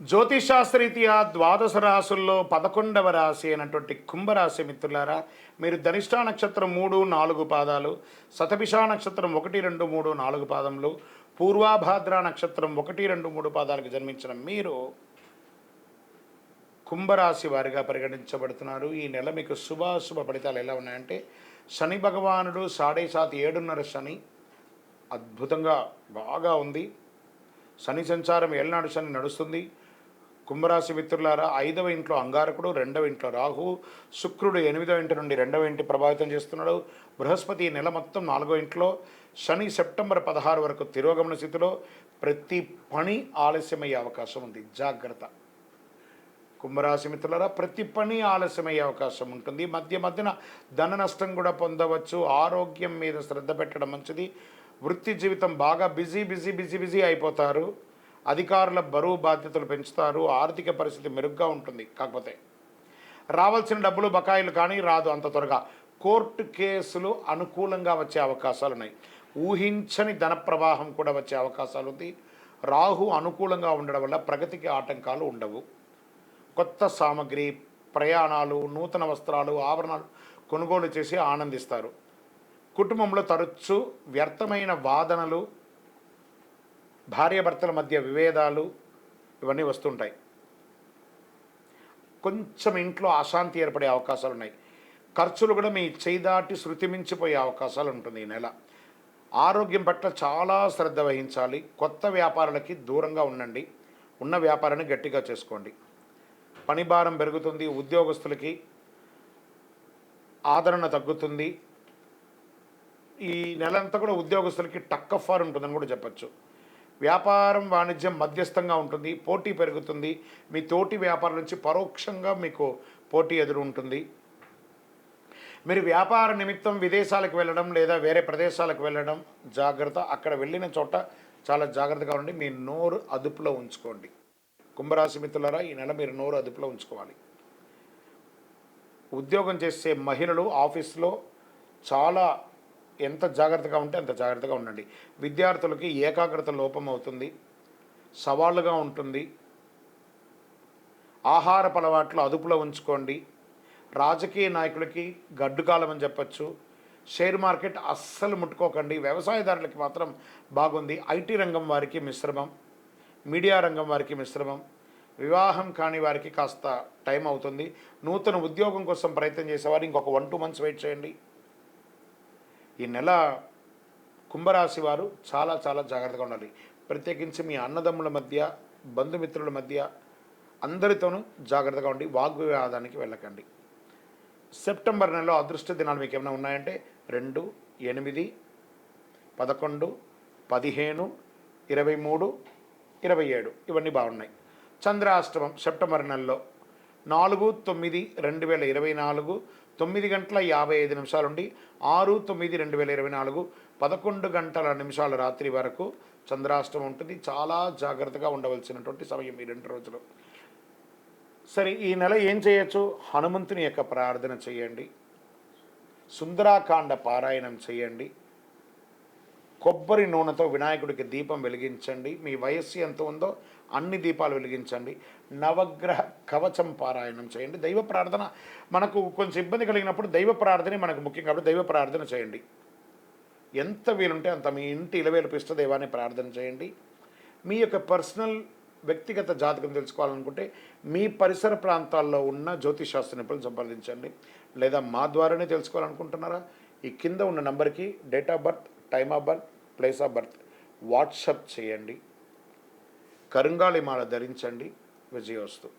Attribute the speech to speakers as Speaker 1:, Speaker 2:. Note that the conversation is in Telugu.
Speaker 1: జ్యోతిషాస్త్రరీత్యా ద్వాదశ రాసుల్లో పదకొండవ రాశి అయినటువంటి కుంభరాశి మిత్రులారా మీరు ధనిష్టా నక్షత్రం మూడు నాలుగు పాదాలు శతభిషా నక్షత్రం ఒకటి రెండు మూడు నాలుగు పాదములు పూర్వాభాద్ర నక్షత్రం ఒకటి రెండు మూడు పాదాలకు జన్మించిన మీరు కుంభరాశి వారిగా పరిగణించబడుతున్నారు. ఈ నెల మీకు శుభాశుభ ఫలితాలు ఎలా ఉన్నాయంటే శని భగవానుడు సాడే సాతి ఏడున్నర శని అద్భుతంగా బాగా ఉంది. శని సంచారం ఏళ్ళనాడు శని నడుస్తుంది. కుంభరాశి మిత్రులారా ఐదవ ఇంట్లో అంగారకుడు రెండవ ఇంట్లో రాహు శుక్రుడు ఎనిమిదవ ఇంటి నుండి రెండవ ఇంటి ప్రభావితం చేస్తున్నాడు. బృహస్పతి నెల మొత్తం నాలుగో ఇంట్లో శని సెప్టెంబర్ పదహారు వరకు తిరోగమన స్థితిలో ప్రతి పని ఆలస్యమయ్యే అవకాశం ఉంది. జాగ్రత్త. కుంభరాశి మిత్రులారా ప్రతి పని ఆలస్యమయ్యే అవకాశం ఉంటుంది. మధ్య మధ్యన ధన నష్టం కూడా పొందవచ్చు. ఆరోగ్యం మీద శ్రద్ధ పెట్టడం మంచిది. వృత్తి జీవితం బాగా బిజీ బిజీ బిజీ బిజీ అయిపోతారు. అధికారుల బరువు బాధ్యతలు పెంచుతారు ఆర్థిక పరిస్థితి మెరుగ్గా ఉంటుంది. కాకపోతే రావాల్సిన డబ్బులు బకాయిలు కానీ రాదు అంత త్వరగా. కోర్టు కేసులు అనుకూలంగా వచ్చే అవకాశాలు ఉన్నాయి. ఊహించని ధన ప్రవాహం కూడా వచ్చే అవకాశాలు ఉంది. రాహు అనుకూలంగా ఉండడం వల్ల ప్రగతికి ఆటంకాలు ఉండవు. కొత్త సామగ్రి ప్రయాణాలు నూతన వస్త్రాలు ఆభరణాలు కొనుగోలు చేసి ఆనందిస్తారు. కుటుంబంలో తరచు వ్యర్థమైన వాదనలు భార్యాభర్తల మధ్య విభేదాలు ఇవన్నీ వస్తుంటాయి. కొంచెం ఇంట్లో అశాంతి ఏర్పడే అవకాశాలు ఉన్నాయి. ఖర్చులు కూడా మీ చేదాటి శృతి మించిపోయే అవకాశాలు ఉంటుంది ఈ నెల. ఆరోగ్యం పట్ల చాలా శ్రద్ధ వహించాలి. కొత్త వ్యాపారాలకి దూరంగా ఉండండి. ఉన్న వ్యాపారాన్ని గట్టిగా చేసుకోండి. పని భారం పెరుగుతుంది. ఉద్యోగస్తులకి ఆదరణ తగ్గుతుంది. ఈ నెలంతా కూడా ఉద్యోగస్తులకి టక్ అఫార్ ఉంటుందని కూడా చెప్పచ్చు. వ్యాపారం వాణిజ్యం మధ్యస్థంగా ఉంటుంది పోటీ పెరుగుతుంది. మీ తోటి వ్యాపారం నుంచి పరోక్షంగా మీకు పోటీ ఎదురు ఉంటుంది. మీరు వ్యాపార నిమిత్తం విదేశాలకు వెళ్ళడం లేదా వేరే ప్రదేశాలకు వెళ్ళడం జాగ్రత్త. అక్కడ వెళ్ళిన చోట చాలా జాగ్రత్తగా ఉండి మీ నోరు అదుపులో ఉంచుకోండి. కుంభరాశి మిత్రులరా ఈ నెల మీరు నోరు అదుపులో ఉంచుకోవాలి. ఉద్యోగం చేసే మహిళలు ఆఫీస్లో చాలా ఎంత జాగ్రత్తగా ఉంటే అంత జాగ్రత్తగా ఉండండి. విద్యార్థులకి ఏకాగ్రత లోపం అవుతుంది సవాళ్ళుగా ఉంటుంది. ఆహారపు అలవాట్లు అదుపులో ఉంచుకోండి. రాజకీయ నాయకులకి గడ్డుకాలం అని చెప్పచ్చు. షేర్ మార్కెట్ అస్సలు ముట్టుకోకండి. వ్యవసాయదారులకి మాత్రం బాగుంది. ఐటీ రంగం వారికి మిశ్రమం మీడియా రంగం వారికి మిశ్రమం. వివాహం కాని వారికి కాస్త టైం అవుతుంది. నూతన ఉద్యోగం కోసం ప్రయత్నం చేసేవారు. ఇంకొక వన్ టూ మంత్స్ వెయిట్ చేయండి. ఈ నెల కుంభరాశి వారు చాలా చాలా జాగ్రత్తగా ఉండాలి. ప్రత్యేకించి మీ అన్నదమ్ముల మధ్య బంధుమిత్రుల మధ్య అందరితోనూ జాగ్రత్తగా ఉండి వాగ్వివాదానికి వెళ్ళకండి. సెప్టెంబర్ నెలలో అదృష్ట దినాలు మీకు ఏమైనా ఉన్నాయంటే రెండు ఎనిమిది పదకొండు పదిహేను ఇరవై మూడు ఇరవై ఏడు. ఇవన్నీ బాగున్నాయి. చంద్రాష్టమం సెప్టెంబర్ నెలలో నాలుగు తొమ్మిది రెండు వేల ఇరవై నాలుగు తొమ్మిది గంటల యాభై ఐదు నిమిషాల నుండి ఆరు తొమ్మిది రెండు వేల ఇరవై నాలుగు పదకొండు గంటల నిమిషాల రాత్రి వరకు చంద్రాష్టమం ఉంటుంది. చాలా జాగ్రత్తగా ఉండవలసినటువంటి సమయం ఈ రెండు రోజులు. సరే ఈ నెల ఏం చేయొచ్చు? హనుమంతుని యొక్క ప్రార్థన చేయండి. సుందరాకాండ పారాయణం చేయండి. కొబ్బరి నూనెతో వినాయకుడికి దీపం వెలిగించండి. మీ వయస్సు ఎంత ఉందో అన్ని దీపాలు వెలిగించండి. నవగ్రహ కవచం పారాయణం చేయండి. దైవ ప్రార్థన మనకు కొంచెం ఇబ్బంది కలిగినప్పుడు దైవ ప్రార్థనే మనకు ముఖ్యం కాబట్టి దైవ ప్రార్థన చేయండి. ఎంత వీలుంటే అంత మీ ఇంటి ఇలవేలుపు దైవాన్ని ప్రార్థన చేయండి. మీ యొక్క పర్సనల్ వ్యక్తిగత జాతకం తెలుసుకోవాలనుకుంటే మీ పరిసర ప్రాంతాల్లో ఉన్న జ్యోతిషాస్త్ర నిపుణులు సంప్రదించండి. లేదా మా ద్వారానే తెలుసుకోవాలనుకుంటున్నారా? ఈ కింద ఉన్న నంబర్కి date of birth time of birth place of birth. WhatsApp చేయండి. కరుంగాళి మాల ధరించండి. విజయోస్తు